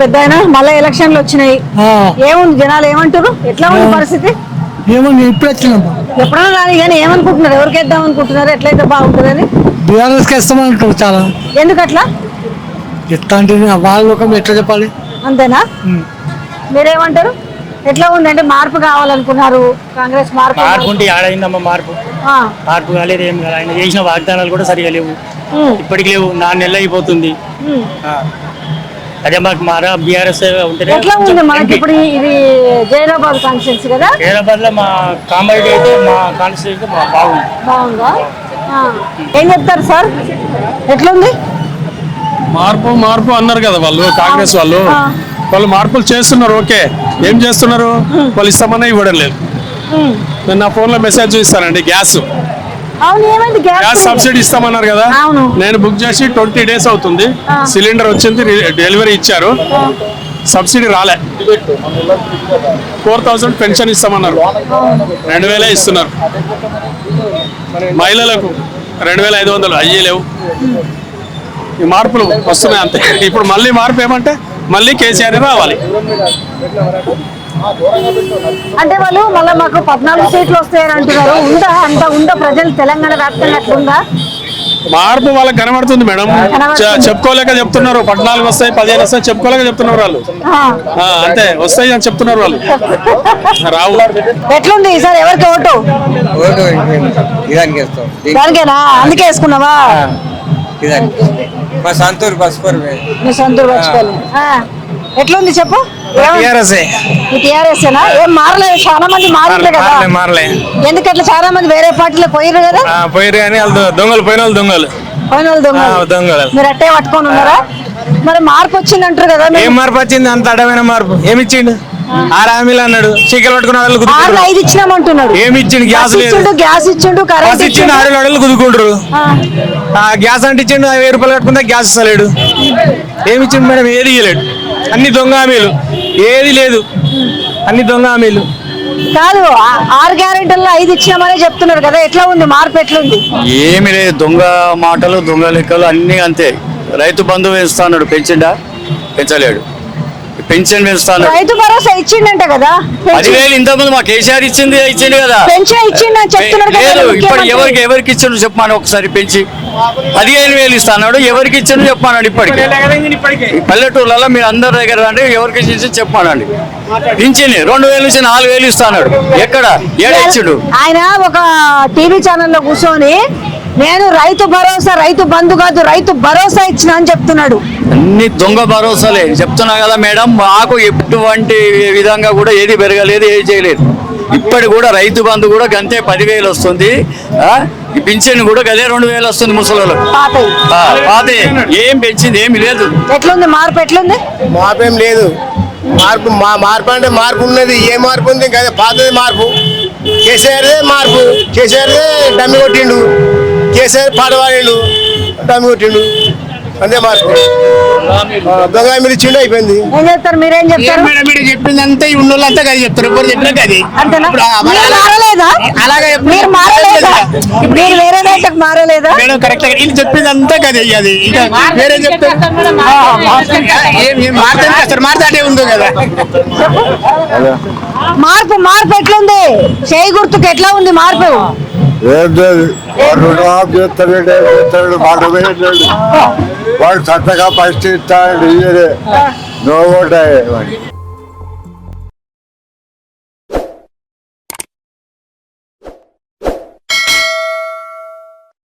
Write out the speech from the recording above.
పెద్ద మళ్ళీ ఎలక్షన్లు వచ్చినాయి. ఏముంది? జనాలు ఏమంటారు ఎట్లా ఉంది పరిస్థితి? ఏమని ఇప్పుడు వచ్చినాం. ఎప్పుడైనా రాని కానీ ఏమనుకుంటున్నారు? ఎవరికి వేద్దాం అనుకుంటున్నారు? ఎట్లయితే బాగుంటుందని? బీఆర్ఎస్కి ఇస్తామంటారు చాలా. ఎందుకట్లా? ఎట్లా అంటే వాళ్ళ లోకం ఎట్లా చెప్పాలి? అంతేనా? మీరేమంటారు? ఎట్లా ఉంది? అంటే మార్పు కావాలనుకున్నారు. కాంగ్రెస్ మార్పు మార్పు ఉంటే ఆడైందమ్మా మార్పు? ఆ, మార్పు కాలేదు ఏం కాలేదు. ఆయన చేసిన వాగ్దానాలు కూడా సరిగా లేవు. ఇప్పటికి లేవు. నాలుగు నెలలు అయిపోతుంది. అదే మాకు మారా బీఆర్ఎస్ ఉంటేనే ఎట్లా ఉంది మనకి ఇప్పుడు ఇది జైరాబాద్ కాన్స్టిట్యూన్సీ కదా? హైదరాబాద్లో మా కాంబాయి అయితే మా కాన్స్టిట్యూషన్ మా బాగుంది. ఏం చెప్తారు సార్? ఎట్లుంది? మార్పు మార్పు అన్నారు కదా వాళ్ళు కాంగ్రెస్ వాళ్ళు. వాళ్ళు మార్పులు చేస్తున్నారు ఓకే. ఏం చేస్తున్నారు? వాళ్ళు ఇస్తామన్నా ఇవ్వడం లేదు. నేను నా ఫోన్లో మెసేజ్ చూస్తానండి గ్యాస్. గ్యాస్ సబ్సిడీ ఇస్తామన్నారు కదా. నేను బుక్ చేసి ట్వంటీ డేస్ అవుతుంది. సిలిండర్ వచ్చింది డెలివరీ ఇచ్చారు. సబ్సిడీ రాలే. ఫోర్ థౌసండ్ పెన్షన్ ఇస్తామన్నారు. రెండు వేలే ఇస్తున్నారు. మహిళలకు రెండు వేల ఐదు వందలు. అయ్యే లేవు. ఈ మార్పులు వస్తున్నాయి అంతే. ఇప్పుడు మళ్ళీ మార్పు ఏమంటే మళ్ళీ కేసీఆర్ రావాలి. అంటే వాళ్ళు మళ్ళీ మాకు పద్నాలుగు సీట్లు వస్తాయని అంటున్నారు. ఉందా? అంత ఉందా ప్రజలు? తెలంగాణ వ్యాప్తంగా అట్లుందా? మార్పు వాళ్ళకి కనబడుతుంది మేడం. చె- చెప్పుకోలేక చెప్తున్నారు. పద్నాలుగు వస్తాయి పదిహేను వస్తాయి చెప్పుకోలేక చెప్తున్నారు వాళ్ళు. ఆ. ఆ, అంతే. వస్తాయి అని చెప్తున్నారు వాళ్ళు. రావు. ఎట్లుంది? ఈసారి ఎవరికి ఓటు? దానికేనా? అందుకే వేసుకున్నావా? ఇదానికి. మా సంతూర్ పసుపూర్ మీ సొంతూరు పచ్చుకోవాలి ఎట్లుంది చెప్పు? టీఆర్ఎస్ ఏం మారలేదు చాలా మంది మారింది కదా. మారలే ఎందుకు అట్లా చాలా మంది వేరే పార్టీలకు పోయిరు కదా? పోయారు కానీ వాళ్ళు దొంగలు పోయిన వాళ్ళు దొంగలు. పోయిన వాళ్ళు దొంగలు. దొంగలు. మీరు అట్టే పట్టుకొని ఉన్నారా? మరి మార్పు వచ్చింది అంటారు కదా. ఏం మార్పు వచ్చింది? అంత అడమైన మార్పు. ఏమి ఇచ్చిండు? ఆరు హామీలు అన్నాడు. చీకలు పట్టుకున్న ఐదు ఇచ్చినామంటున్నాడు. ఏమి ఇచ్చిండు? గ్యాస్ ఇచ్చిండు గ్యాస్ ఇచ్చిండు కరెంట్ ఇచ్చిండు ఆరు అడలు కుదుకుంటారు ఆ. గ్యాస్ అంటే ఇచ్చిండు వెయ్యి రూపాయలు కట్టుకుంటే గ్యాస్ ఇస్తలేడు. ఏమి ఇచ్చిండు మేడం? ఏది ఇవ్వలేడు అన్ని దొంగ హామీలు. ఏది లేదు. అన్ని దొంగ హామీలు. కాదు ఆ- ఆరు గ్యారెంటీల్లో ఐదు ఇచ్చినామనే చెప్తున్నారు కదా ఎట్లా ఉంది మార్పు ఎట్లుంది? ఏమి లేదు దొంగ మాటలు దొంగ లెక్కలు అన్నీ అంతే. రైతు బంధువు పెంచుతాడు పెంచిండా? పెంచలేడు. పెన్షన్ పెంచుతాడు రైతు భరోసా ఇచ్చిండంట కదా. పదివేలు ఇంతకుముందు మా కేసీఆర్ ఇచ్చింది ఇచ్చిండు కదా. పెన్షన్ చెప్తున్నారు కదా లేదు ఇప్పుడు. ఎవరికి ఎవరికి ఇచ్చిండు చెప్పాను ఒకసారి పెంచి. పదిహేను వేలు ఇస్తాడు ఎవరికి ఇచ్చిండు చెప్పానండి ఇప్పటికి. పల్లెటూర్లలో మీరు అందరి దగ్గర అంటే ఎవరికి ఇచ్చి చెప్పానండి పింఛని రెండు వేలు నుంచి నాలుగు వేలు ఇస్తాడు ఎక్కడ? ఏడ ఇచ్చిండు? ఆయన ఒక టీవీ ఛానల్లో కూర్చొని నేను రైతు భరోసా రైతు బంధు కాదు రైతు భరోసా ఇచ్చిన అని చెప్తున్నాడు. అన్ని దొంగ భరోసాలే. చెప్తున్నా కదా మేడం మాకు ఎటువంటి విధంగా కూడా ఏది పెరగలేదు ఏది చేయలేదు. ఇప్పటి కూడా రైతు బంధు కూడా గంతే పదివేలు వస్తుంది. పింఛన్ కూడా గదే రెండు వేలు వస్తుంది ముసలి పాతే ఏం పెంచింది ఏమి లేదు. ఎట్లుంది మార్పు ఎట్లుంది? మార్పు ఏం లేదు. మార్పు మా మార్పు అంటే మార్పు ఉన్నది. ఏ మార్పు ఉంది? కదా పాతది మార్పు. కేసీఆర్దే మార్పు. కేసీఆర్దే డమ్మి కొట్టిండు. కేసీఆర్ పాడవాడిండు డమ్మి కొట్టిండు అంతే మార్పు దొంగ మీరు ఇచ్చిండు అయిపోయింది. ఏం చెప్తారు మీరేం చెప్తారు? మేడం మీరు చెప్పిందంతా ఈ ఉన్నోళ్ళంతా కదా చెప్తారు ఇప్పుడు చెప్పినట్టు అది మారలేదా? అలాగే మీరు మారలేదా? మీరు వేరే మారలేదా? మేడం కరెక్ట్ వీళ్ళు చెప్పిందంతా కదా అది. ఇంకా వేరే చెప్తారు మాట్లాడి అసలు మాట్లాడే ఉంది కదా. మార్పు మార్పు ఎట్లుంది? చేయి గుర్తుకు ఎట్లా ఉంది మార్పు? రుణమాఫీ చేస్తాడు చేస్తాడు మాట వేయలేడు వాడు చక్కగా పరిస్థితి ఇస్తాడు ఇయ్యలే నో